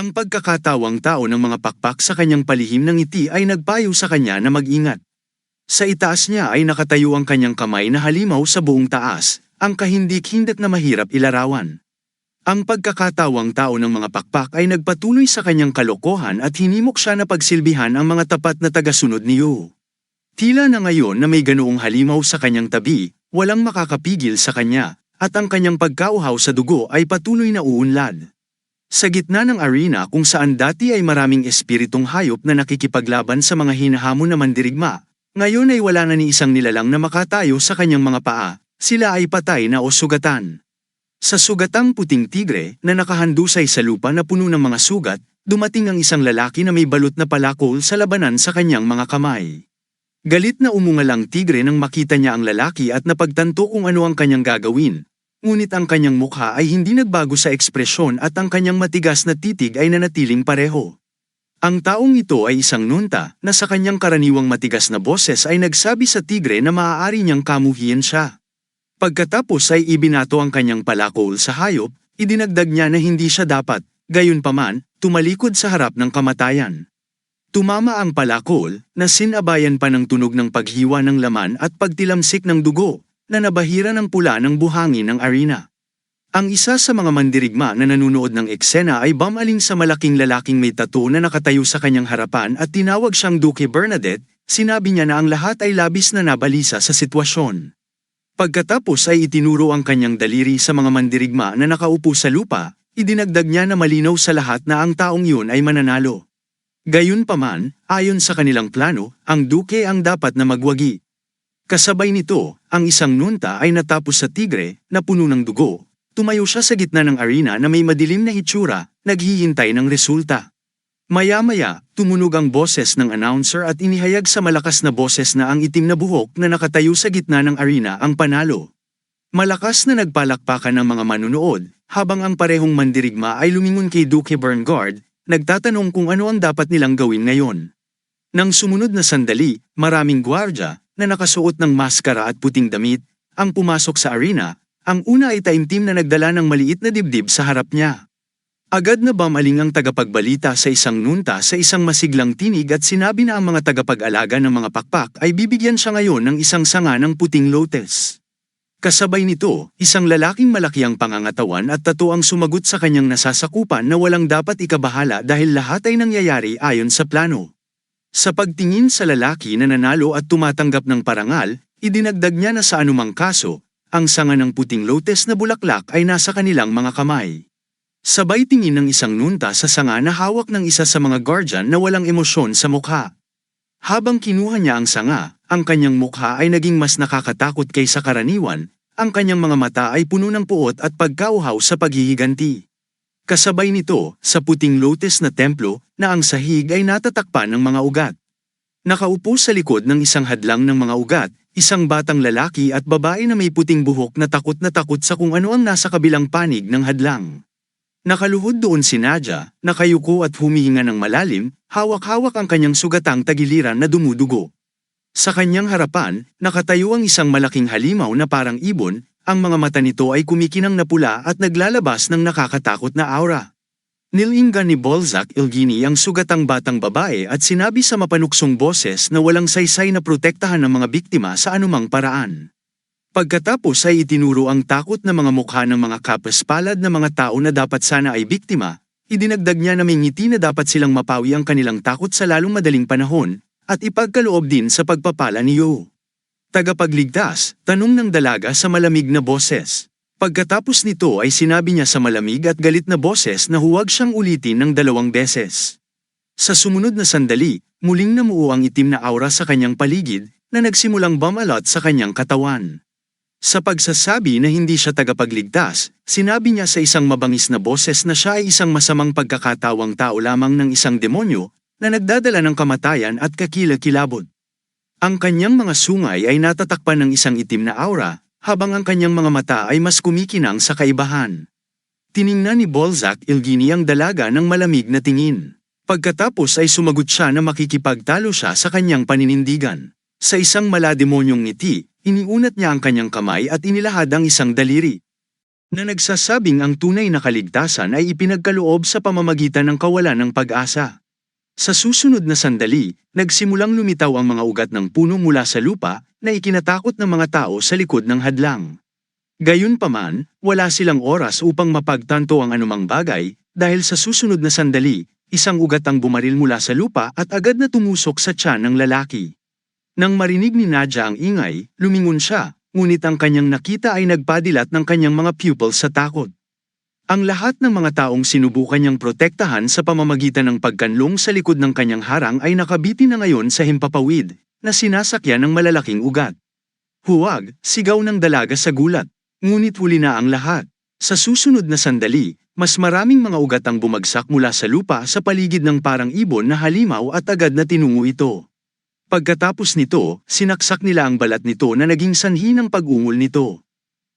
Ang pagkakatawang tao ng mga pakpak sa kanyang palihim ng ngiti ay nagpayo sa kanya na mag-ingat. Sa itaas niya ay nakatayo ang kanyang kamay na halimaw sa buong taas, ang kahindik-hindik na mahirap ilarawan. Ang pagkakatawang tao ng mga pakpak ay nagpatuloy sa kanyang kalokohan at hinimok siya na pagsilbihan ang mga tapat na tagasunod ni Yu. Tila na ngayon na may ganoong halimaw sa kanyang tabi, walang makakapigil sa kanya, at ang kanyang pagkauhaw sa dugo ay patuloy na uunlad. Sa gitna ng arena kung saan dati ay maraming espiritong hayop na nakikipaglaban sa mga hinahamon na mandirigma, ngayon ay wala na ni isang nilalang na makatayo sa kanyang mga paa, sila ay patay na o sugatan. Sa sugatang puting tigre na nakahandusay sa lupa na puno ng mga sugat, dumating ang isang lalaki na may balot na palakol sa labanan sa kanyang mga kamay. Galit na umungalang tigre nang makita niya ang lalaki at napagtanto kung ano ang kanyang gagawin, Ngunit ang kanyang mukha ay hindi nagbago sa ekspresyon at ang kanyang matigas na titig ay nanatiling pareho. Ang taong ito ay isang nunta na sa kanyang karaniwang matigas na boses ay nagsabi sa tigre na maaari niyang kamuhian siya. Pagkatapos ay ibinato ang kanyang palakol sa hayop, idinagdag niya na hindi siya dapat, gayunpaman, tumalikod sa harap ng kamatayan. Tumama ang palakol, na sinabayan pa ng tunog ng paghiwa ng laman at pagtilamsik ng dugo, na nabahira ng pula ng buhangin ng arena. Ang isa sa mga mandirigma na nanunood ng eksena ay bamaling sa malaking lalaking may tattoo na nakatayo sa kanyang harapan at tinawag siyang Duke Bernadette, sinabi niya na ang lahat ay labis na nabalisa sa sitwasyon. Pagkatapos ay itinuro ang kanyang daliri sa mga mandirigma na nakaupo sa lupa, idinagdag niya na malinaw sa lahat na ang taong yun ay mananalo. Gayunpaman, ayon sa kanilang plano, ang duke ang dapat na magwagi, Kasabay nito, ang isang nunta ay natapos sa tigre, na puno ng dugo. Tumayo siya sa gitna ng arena na may madilim na hitsura, naghihintay ng resulta. Maya-maya, tumunog ang boses ng announcer at inihayag sa malakas na boses na ang itim na buhok na nakatayo sa gitna ng arena ang panalo. Malakas na nagpalakpakan ng mga manunood, habang ang parehong mandirigma ay lumingon kay Duke Berngard, nagtatanong kung ano ang dapat nilang gawin ngayon. Nang sumunod na sandali, maraming gwardya, na nakasuot ng maskara at puting damit, ang pumasok sa arena, ang una ay taimtim na nagdala ng maliit na dibdib sa harap niya. Agad na bamaling ang tagapagbalita sa isang nunta sa isang masiglang tinig at sinabi na ang mga tagapag-alaga ng mga pakpak ay bibigyan siya ngayon ng isang sanga ng puting lotus. Kasabay nito, isang lalaking malaki ang pangangatawan at tato ang sumagot sa kanyang nasasakupan na walang dapat ikabahala dahil lahat ay nangyayari ayon sa plano. Sa pagtingin sa lalaki na nanalo at tumatanggap ng parangal, idinagdag niya na sa anumang kaso, ang sanga ng puting lotes na bulaklak ay nasa kanilang mga kamay. Sabay tingin ng isang nunta sa sanga na hawak ng isa sa mga guardian na walang emosyon sa mukha. Habang kinuha niya ang sanga, ang kanyang mukha ay naging mas nakakatakot kaysa karaniwan, ang kanyang mga mata ay puno ng puot at pagkauhaw sa paghihiganti. Kasabay nito, sa puting lotus na templo, na ang sahig ay natatakpan ng mga ugat. Nakaupo sa likod ng isang hadlang ng mga ugat, isang batang lalaki at babae na may puting buhok na takot na takot sa kung ano ang nasa kabilang panig ng hadlang. Nakaluhod doon si Nadia, nakayuko at humihinga ng malalim, hawak-hawak ang kanyang sugatang tagiliran na dumudugo. Sa kanyang harapan, nakatayo ang isang malaking halimaw na parang ibon, ang mga mata nito ay kumikinang na pula at naglalabas ng nakakatakot na aura. Nilinggan ni Bolzac Ilgini ang sugatang batang babae at sinabi sa mapanuksong boses na walang saysay na protektahan ng mga biktima sa anumang paraan. Pagkatapos ay itinuro ang takot na mga mukha ng mga kapaspalad na mga tao na dapat sana ay biktima, idinagdag niya na may ngiti na dapat silang mapawi ang kanilang takot sa lalong madaling panahon, at ipagkaloob din sa pagpapala ni Yo. Tagapagligtas, tanong ng dalaga sa malamig na boses. Pagkatapos nito ay sinabi niya sa malamig at galit na boses na huwag siyang ulitin ng dalawang beses. Sa sumunod na sandali, muling namuo ang itim na aura sa kanyang paligid na nagsimulang bumalot sa kanyang katawan. Sa pagsasabi na hindi siya tagapagligtas, sinabi niya sa isang mabangis na boses na siya ay isang masamang pagkakatawang tao lamang ng isang demonyo na nagdadala ng kamatayan at kakilakilabot. Ang kanyang mga sungay ay natatakpan ng isang itim na aura, habang ang kanyang mga mata ay mas kumikinang sa kaibahan. Tiningnan ni Bolzac Ilgini ang dalaga ng malamig na tingin. Pagkatapos ay sumagot siya na makikipagtalo siya sa kanyang paninindigan. Sa isang malademonyong ngiti, iniunat niya ang kanyang kamay at inilahad ang isang daliri. na nagsasabing ang tunay na kaligtasan ay ipinagkaloob sa pamamagitan ng kawalan ng pag-asa. Sa susunod na sandali, nagsimulang lumitaw ang mga ugat ng puno mula sa lupa na ikinatakot ng mga tao sa likod ng hadlang. Gayunpaman, wala silang oras upang mapagtanto ang anumang bagay dahil sa susunod na sandali, isang ugat ang bumaril mula sa lupa at agad na tumusok sa tiyan ng lalaki. Nang marinig ni Nadja ang ingay, lumingon siya, ngunit ang kanyang nakita ay nagpadilat ng kanyang mga pupils sa takot. Ang lahat ng mga taong sinubukan niyang protektahan sa pamamagitan ng pagkanlong sa likod ng kanyang harang ay nakabiti na ngayon sa himpapawid, na sinasakyan ng malalaking ugat. Huwag, sigaw ng dalaga sa gulat, ngunit huli na ang lahat. Sa susunod na sandali, mas maraming mga ugat ang bumagsak mula sa lupa sa paligid ng parang ibon na halimaw at agad na tinungo ito. Pagkatapos nito, sinaksak nila ang balat nito na naging sanhi ng pag-ungol nito.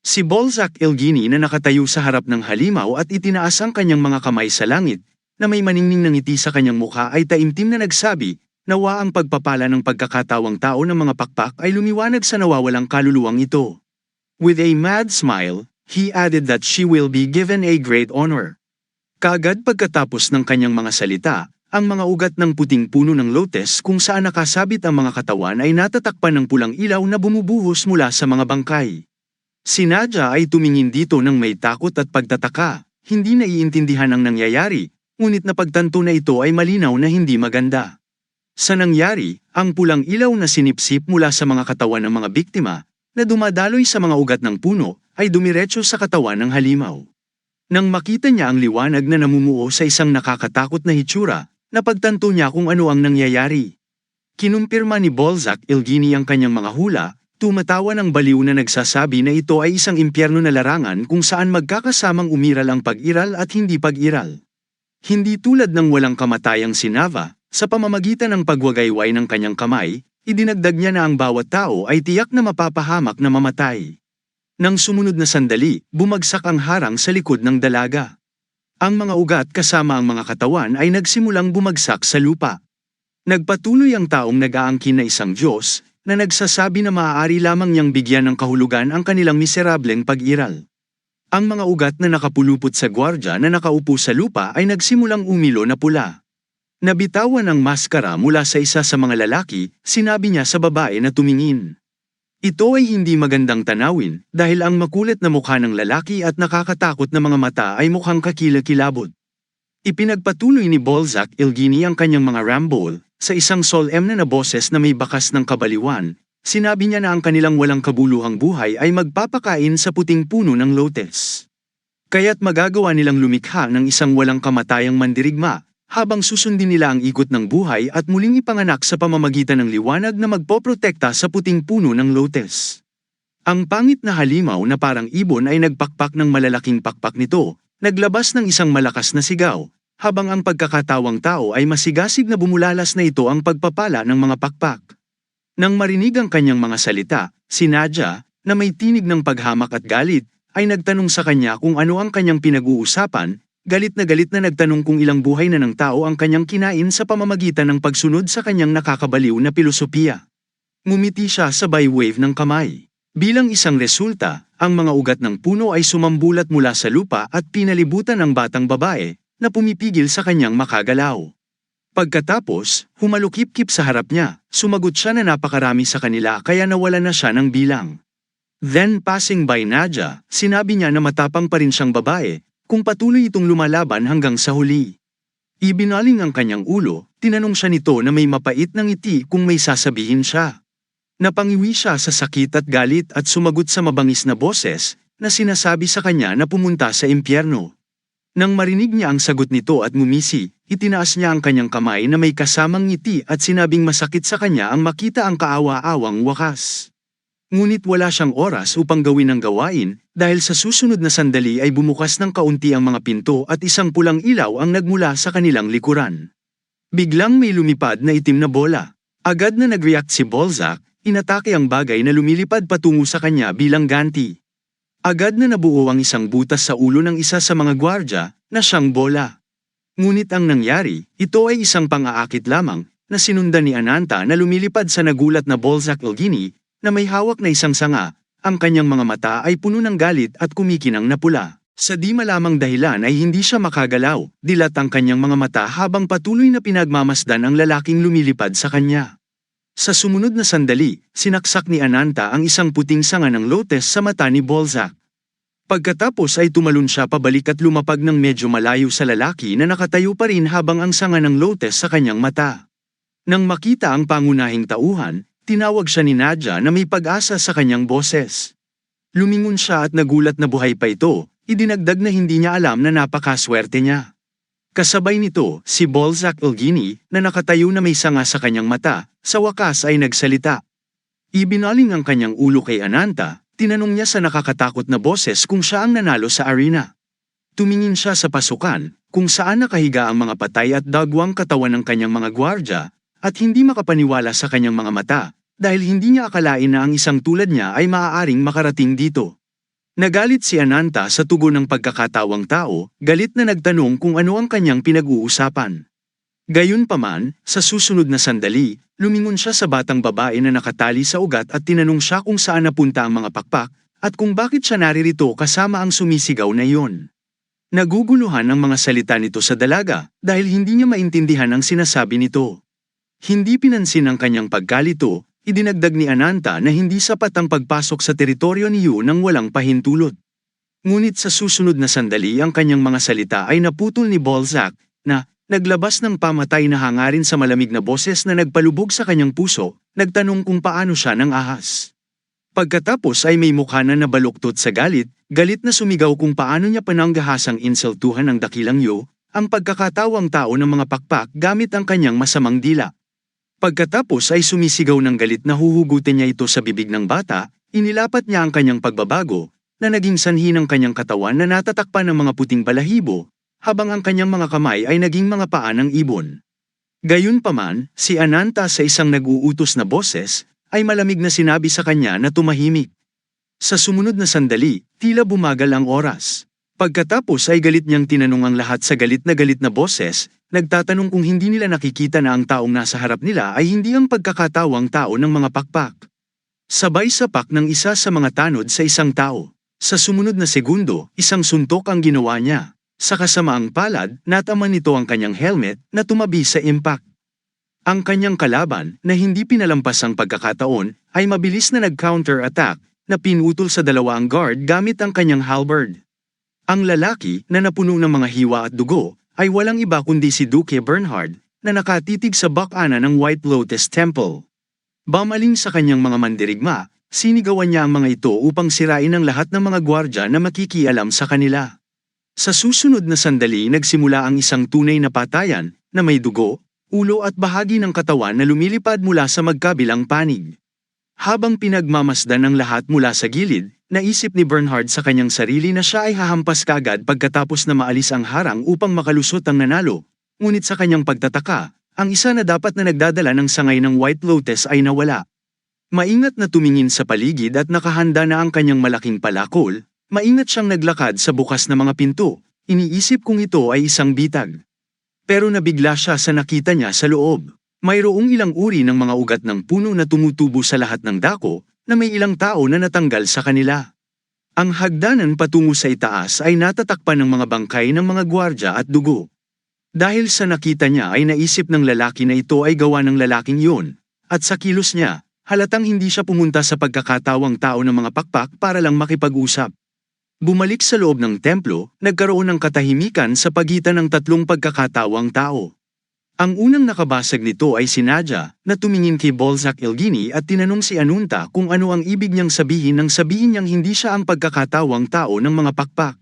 Si Bolzac Elgini na nakatayo sa harap ng halimaw at itinaas ang kanyang mga kamay sa langit, na may maningning ng ngiti sa kanyang mukha ay taimtim na nagsabi, nawa ang pagpapala ng pagkakatawang tao ng mga pakpak ay lumiwanag sa nawawalang kaluluwang ito. With a mad smile, he added that she will be given a great honor. Kaagad pagkatapos ng kanyang mga salita, ang mga ugat ng puting puno ng lotus kung saan nakasabit ang mga katawan ay natatakpan ng pulang ilaw na bumubuhos mula sa mga bangkay. Si Nadja ay tumingin dito ng may takot at pagtataka, hindi naiintindihan ang nangyayari, ngunit napagtanto na ito ay malinaw na hindi maganda. Sa nangyari, ang pulang ilaw na sinipsip mula sa mga katawan ng mga biktima, na dumadaloy sa mga ugat ng puno, ay dumiretso sa katawan ng halimaw. Nang makita niya ang liwanag na namumuo sa isang nakakatakot na hitsura, napagtanto niya kung ano ang nangyayari. Kinumpirma ni Bolzac Ilgini ang kanyang mga hula, tumatawa ng baliw na nagsasabi na ito ay isang impyerno na larangan kung saan magkakasamang umiral ang pag-iral at hindi pag-iral. Hindi tulad ng walang kamatayang sinava, sa pamamagitan ng pagwagayway ng kanyang kamay, idinagdag niya na ang bawat tao ay tiyak na mapapahamak na mamatay. Nang sumunod na sandali, bumagsak ang harang sa likod ng dalaga. Ang mga ugat kasama ang mga katawan ay nagsimulang bumagsak sa lupa. Nagpatuloy ang taong nag-aangkin na isang Diyos, na nagsasabi na maaari lamang niyang bigyan ng kahulugan ang kanilang miserableng pag-iral. Ang mga ugat na nakapulupot sa gwardya na nakaupo sa lupa ay nagsimulang umilo na pula. Nabitawan ang maskara mula sa isa sa mga lalaki, sinabi niya sa babae na tumingin. Ito ay hindi magandang tanawin dahil ang makulit na mukha ng lalaki at nakakatakot na mga mata ay mukhang kakilakilabot. Ipinagpatuloy ni Bolzac Ilgini ang kanyang mga rambol, sa isang solemn na boses na may bakas ng kabaliwan, sinabi niya na ang kanilang walang kabuluhang buhay ay magpapakain sa puting puno ng lotus. Kaya't magagawa nilang lumikha ng isang walang kamatayang mandirigma, habang susundin nila ang ikot ng buhay at muling ipanganak sa pamamagitan ng liwanag na magpoprotekta sa puting puno ng lotus. Ang pangit na halimaw na parang ibon ay nagpakpak ng malalaking pakpak nito, naglabas ng isang malakas na sigaw, habang ang pagkakatawang tao ay masigasig na bumulalas na ito ang pagpapala ng mga pakpak. Nang marinig ang kanyang mga salita, si Nadja, na may tinig ng paghamak at galit, ay nagtanong sa kanya kung ano ang kanyang pinag-uusapan, galit na galit na nagtanong kung ilang buhay na ng tao ang kanyang kinain sa pamamagitan ng pagsunod sa kanyang nakakabaliw na pilosopiya. Ngumiti siya sabay wave ng kamay. Bilang isang resulta, ang mga ugat ng puno ay sumambulat mula sa lupa at pinalibutan ng batang babae, na pumipigil sa kanyang makagalaw. Pagkatapos, humalukip-kip sa harap niya, sumagot siya na napakarami sa kanila kaya nawala na siya ng bilang. Then passing by Nadja, sinabi niya na matapang pa rin siyang babae, kung patuloy itong lumalaban hanggang sa huli. Ibinaling ang kanyang ulo, tinanong siya nito na may mapait ng ngiti kung may sasabihin siya. Napangiwi siya sa sakit at galit at sumagot sa mabangis na boses, na sinasabi sa kanya na pumunta sa impyerno. Nang marinig niya ang sagot nito at mumisi, itinaas niya ang kanyang kamay na may kasamang ngiti at sinabing masakit sa kanya ang makita ang kaawa-awang wakas. Ngunit wala siyang oras upang gawin ang gawain, dahil sa susunod na sandali ay bumukas ng kaunti ang mga pinto at isang pulang ilaw ang nagmula sa kanilang likuran. Biglang may lumipad na itim na bola. Agad na nag-react si Bolzac, inatake ang bagay na lumilipad patungo sa kanya bilang ganti. Agad na nabuo ang isang butas sa ulo ng isa sa mga gwardya, na siyang bola. Ngunit ang nangyari, ito ay isang pang-aakit lamang, na sinundan ni Ananta na lumilipad sa nagulat na Bolzac Ilgini, na may hawak na isang sanga, ang kanyang mga mata ay puno ng galit at kumikinang na pula. Sa di malamang dahilan ay hindi siya makagalaw, dilat ang kanyang mga mata habang patuloy na pinagmamasdan ang lalaking lumilipad sa kanya. Sa sumunod na sandali, sinaksak ni Ananta ang isang puting sanga ng lotes sa mata ni Bolzak. Pagkatapos ay tumalon siya pabalik at lumapag ng medyo malayo sa lalaki na nakatayo pa rin habang ang sanga ng lotes sa kanyang mata. Nang makita ang pangunahing tauhan, tinawag siya ni Nadja na may pag-asa sa kanyang boses. Lumingon siya at nagulat na buhay pa ito, idinagdag na hindi niya alam na napakaswerte niya. Kasabay nito, si Bolzak Elgini, na nakatayo na may sanga sa kanyang mata, sa wakas ay nagsalita. Ibinaling ang kanyang ulo kay Ananta, tinanong niya sa nakakatakot na boses kung siya ang nanalo sa arena. Tumingin siya sa pasukan, kung saan nakahiga ang mga patay at dagwang katawan ng kanyang mga gwardya, at hindi makapaniwala sa kanyang mga mata, dahil hindi niya akalain na ang isang tulad niya ay maaaring makarating dito. Nagalit si Ananta sa tugon ng pagkakatawang tao, galit na nagtanong kung ano ang kanyang pinag-uusapan. Gayunpaman, sa susunod na sandali, lumingon siya sa batang babae na nakatali sa ugat at tinanong siya kung saan napunta ang mga pakpak, at kung bakit siya naririto kasama ang sumisigaw na iyon. Naguguluhan ang mga salita nito sa dalaga, dahil hindi niya maintindihan ang sinasabi nito. Hindi pinansin ang kanyang pagkalito, Idinagdag ni Ananta na hindi sapat ang pagpasok sa teritoryo ni Yu nang walang pahintulot. Ngunit sa susunod na sandali ang kanyang mga salita ay naputol ni Balzac, na, naglabas ng pamatay na hangarin sa malamig na boses na nagpalubog sa kanyang puso, nagtanong kung paano siya nang ahas. Pagkatapos ay may mukha na nabaluktot sa galit, galit na sumigaw kung paano niya pananggahasang insultuhan ng dakilang Yu, ang pagkakatawang tao ng mga pakpak gamit ang kanyang masamang dila. Pagkatapos ay sumisigaw ng galit na huhugutin niya ito sa bibig ng bata, inilapat niya ang kanyang pagbabago, na naging sanhi ng kanyang katawan na natatakpan ng mga puting balahibo, habang ang kanyang mga kamay ay naging mga paa ng ibon. Gayunpaman, si Ananta sa isang nag-uutos na boses, ay malamig na sinabi sa kanya na tumahimik. Sa sumunod na sandali, tila bumagal ang oras. Pagkatapos ay galit niyang tinanong ang lahat sa galit na galit na boses, nagtatanong kung hindi nila nakikita na ang taong nasa harap nila ay hindi ang pagkakatawang tao ng mga pakpak. Sabay sapak ng isa sa mga tanod sa isang tao. Sa sumunod na segundo, isang suntok ang ginawa niya. Sa kasamaang palad, nataman nito ang kanyang helmet na tumabi sa impact. Ang kanyang kalaban, na hindi pinalampas ang pagkakataon, ay mabilis na nag-counter-attack, na pinutol sa dalawang guard gamit ang kanyang halberd. Ang lalaki, na napuno ng mga hiwa at dugo, ay walang iba kundi si Duke Bernhard, na nakatitig sa bakana ng White Lotus Temple. Bamaling sa kanyang mga mandirigma, sinigawan niya ang mga ito upang sirain ang lahat ng mga gwardya na makikialam sa kanila. Sa susunod na sandali nagsimula ang isang tunay na patayan, na may dugo, ulo at bahagi ng katawan na lumilipad mula sa magkabilang panig. Habang pinagmamasdan ng lahat mula sa gilid, naisip ni Bernhard sa kanyang sarili na siya ay hahampas kagad pagkatapos na maalis ang harang upang makalusot ang nanalo. Ngunit sa kanyang pagtataka, ang isa na dapat na nagdadala ng sangay ng White Lotus ay nawala. Maingat na tumingin sa paligid at nakahanda na ang kanyang malaking palakol, maingat siyang naglakad sa bukas na mga pinto, iniisip kung ito ay isang bitag. Pero nabigla siya sa nakita niya sa loob. Mayroong ilang uri ng mga ugat ng puno na tumutubo sa lahat ng dako, na may ilang tao na natanggal sa kanila. Ang hagdanan patungo sa itaas ay natatakpan ng mga bangkay ng mga gwardya at dugo. Dahil sa nakita niya ay naisip ng lalaki na ito ay gawa ng lalaking yun, at sa kilos niya, halatang hindi siya pumunta sa pagkakatawang tao ng mga pakpak para lang makipag-usap. Bumalik sa loob ng templo, nagkaroon ng katahimikan sa pagitan ng tatlong pagkakatawang tao. Ang unang nakabasag nito ay si Nadja, na tumingin kay Bolzac Elgini at tinanong si Anunta kung ano ang ibig niyang sabihin nang sabihin niyang hindi siya ang pagkakatawang tao ng mga pakpak.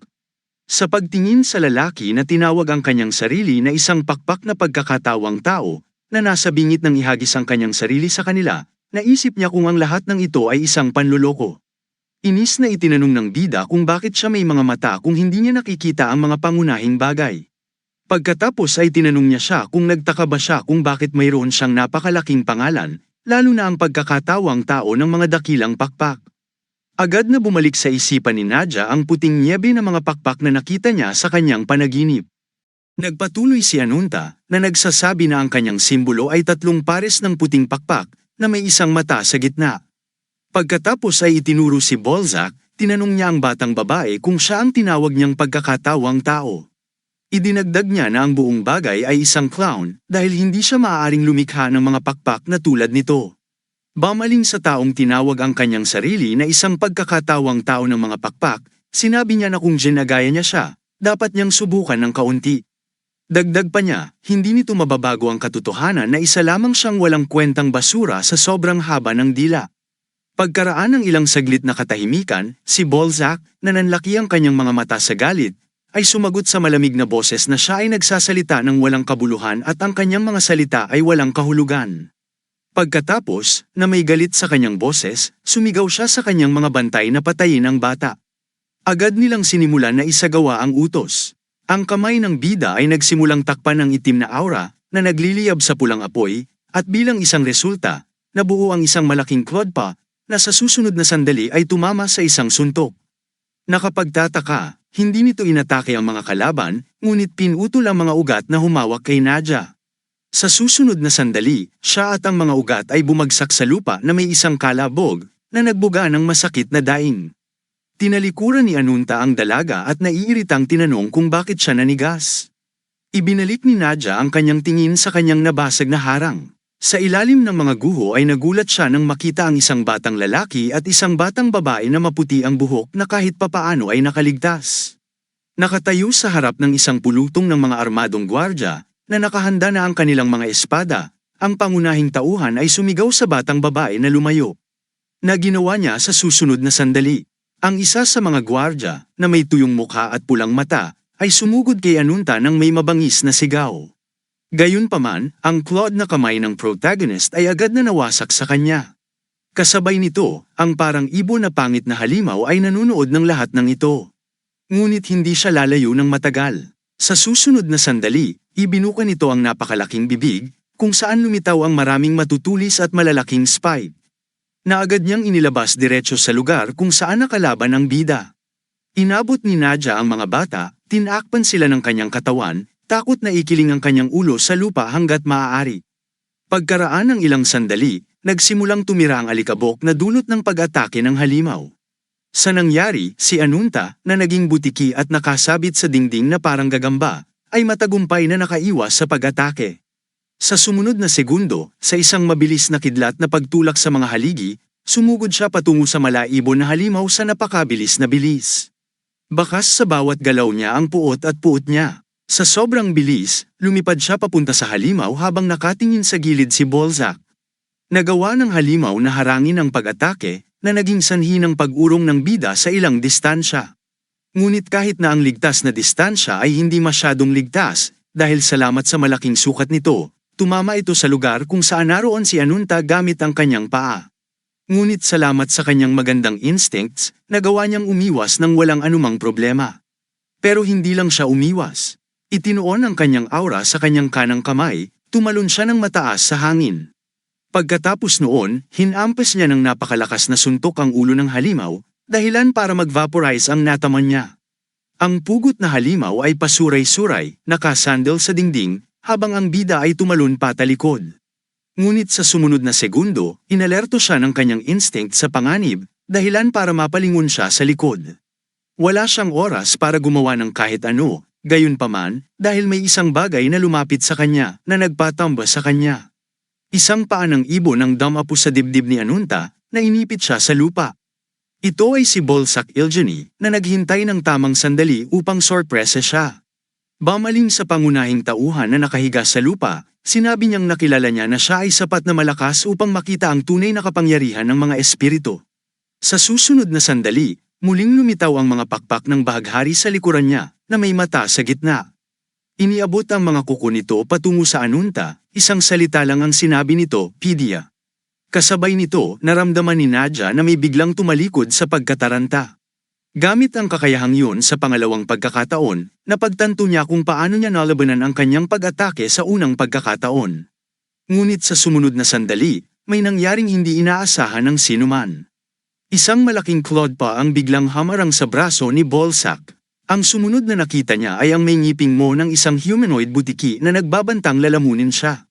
Sa pagtingin sa lalaki na tinawag ang kanyang sarili na isang pakpak na pagkakatawang tao, na nasa bingit ng ihagis ang kanyang sarili sa kanila, naisip niya kung ang lahat ng ito ay isang panluloko. Inis na itinanong ng bida kung bakit siya may mga mata kung hindi niya nakikita ang mga pangunahing bagay. Pagkatapos ay tinanong niya siya kung nagtaka ba siya kung bakit mayroon siyang napakalaking pangalan, lalo na ang pagkakatawang tao ng mga dakilang pakpak. Agad na bumalik sa isipan ni Nadja ang puting niebe na mga pakpak na nakita niya sa kanyang panaginip. Nagpatuloy si Anunta na nagsasabi na ang kanyang simbolo ay tatlong pares ng puting pakpak na may isang mata sa gitna. Pagkatapos ay itinuro si Bolzac, tinanong niya ang batang babae kung siya ang tinawag niyang pagkakatawang tao. Idinagdag niya na ang buong bagay ay isang clown dahil hindi siya maaaring lumikha ng mga pakpak na tulad nito. Bamaling sa taong tinawag ang kanyang sarili na isang pagkakatawang tao ng mga pakpak, sinabi niya na kung ginagaya niya siya, dapat niyang subukan ng kaunti. Dagdag pa niya, hindi nito mababago ang katotohanan na isa lamang siyang walang kwentang basura sa sobrang haba ng dila. Pagkaraan ng ilang saglit na katahimikan, si Balzac, na nanlaki ang kanyang mga mata sa galit, ay sumagot sa malamig na boses na siya ay nagsasalita ng walang kabuluhan at ang kanyang mga salita ay walang kahulugan. Pagkatapos, na may galit sa kanyang boses, sumigaw siya sa kanyang mga bantay na patayin ang bata. Agad nilang sinimulan na isagawa ang utos. Ang kamay ng bida ay nagsimulang takpan ng itim na aura na nagliliyab sa pulang apoy, at bilang isang resulta, nabuo ang isang malaking klodpa na sa susunod na sandali ay tumama sa isang suntok. Nakapagtataka, hindi nito inatake ang mga kalaban, ngunit pinutol ang mga ugat na humawak kay Nadia. Sa susunod na sandali, siya at ang mga ugat ay bumagsak sa lupa na may isang kalabog na nagbuga ng masakit na daing. Tinalikuran ni Anunta ang dalaga at naiiritang tinanong kung bakit siya nanigas. Ibinalik ni Nadia ang kanyang tingin sa kanyang nabasag na harang. Sa ilalim ng mga guho ay nagulat siya nang makita ang isang batang lalaki at isang batang babae na maputi ang buhok na kahit papaano ay nakaligtas. Nakatayo sa harap ng isang pulutong ng mga armadong gwardya, na nakahanda na ang kanilang mga espada, ang pangunahing tauhan ay sumigaw sa batang babae na lumayo. Na ginawa niya sa susunod na sandali. Ang isa sa mga gwardya, na may tuyong mukha at pulang mata, ay sumugod kay Anunta ng may mabangis na sigaw. Gayunpaman, ang clawed na kamay ng protagonist ay agad na nawasak sa kanya. Kasabay nito, ang parang ibon na pangit na halimaw ay nanunood ng lahat ng ito. Ngunit hindi siya lalayo ng matagal. Sa susunod na sandali, ibinuka nito ang napakalaking bibig, kung saan lumitaw ang maraming matutulis at malalaking spike. Na agad niyang inilabas diretso sa lugar kung saan nakalaban ang bida. Inabot ni Nadia ang mga bata, tinakpan sila ng kanyang katawan, takot na ikiling ang kanyang ulo sa lupa hanggat maaari. Pagkaraan ng ilang sandali, nagsimulang tumira ang alikabok na dulot ng pag-atake ng halimaw. Sa nangyari, si Anunta, na naging butiki at nakasabit sa dingding na parang gagamba, ay matagumpay na nakaiwas sa pag-atake. Sa sumunod na segundo, sa isang mabilis na kidlat na pagtulak sa mga haligi, sumugod siya patungo sa malaibon na halimaw sa napakabilis na bilis. Bakas sa bawat galaw niya ang puot at puot niya. Sa sobrang bilis, lumipad siya papunta sa halimaw habang nakatingin sa gilid si Bolzac. Nagawa ng halimaw na harangin ang pag-atake, na naging sanhi ng pag-urong ng bida sa ilang distansya. Ngunit kahit na ang ligtas na distansya ay hindi masyadong ligtas, dahil salamat sa malaking sukat nito, tumama ito sa lugar kung saan naroon si Anunta gamit ang kanyang paa. Ngunit salamat sa kanyang magandang instincts, nagawa niyang umiwas ng walang anumang problema. Pero hindi lang siya umiwas. Itinuon ang kanyang aura sa kanyang kanang kamay, tumalon siya ng mataas sa hangin. Pagkatapos noon, hinampas niya ng napakalakas na suntok ang ulo ng halimaw, dahilan para mag-vaporize ang nataman niya. Ang pugot na halimaw ay pasuray-suray, nakasandal sa dingding, habang ang bida ay tumalon patalikod. Ngunit sa sumunod na segundo, inalerto siya ng kanyang instinct sa panganib, dahilan para mapalingon siya sa likod. Wala siyang oras para gumawa ng kahit ano, gayunpaman, dahil may isang bagay na lumapit sa kanya, na nagpatamba sa kanya. Isang paa ng ibon ang damapo sa dibdib ni Anunta, na inipit siya sa lupa. Ito ay si Bolsak Iljani, na naghintay ng tamang sandali upang sorpresa siya. Bamaling sa pangunahing tauhan na nakahiga sa lupa, sinabi niyang nakilala niya na siya ay sapat na malakas upang makita ang tunay na kapangyarihan ng mga espiritu. Sa susunod na sandali, muling lumitaw ang mga pakpak ng bahaghari sa likuran niya, na may mata sa gitna. Iniabot ang mga kuko nito patungo sa Anunta, isang salita lang ang sinabi nito, Pidia. Kasabay nito, naramdaman ni Nadia na may biglang tumalikod sa pagkataranta. Gamit ang kakayahang yun sa pangalawang pagkakataon, napagtanto niya kung paano niya nalabanan ang kanyang pag-atake sa unang pagkakataon. Ngunit sa sumunod na sandali, may nangyaring hindi inaasahan ng sinuman. Isang malaking clod pa ang biglang hamarang sa braso ni Bolsak. Ang sumunod na nakita niya ay ang may ngiping mo ng isang humanoid butiki na nagbabantang lalamunin siya.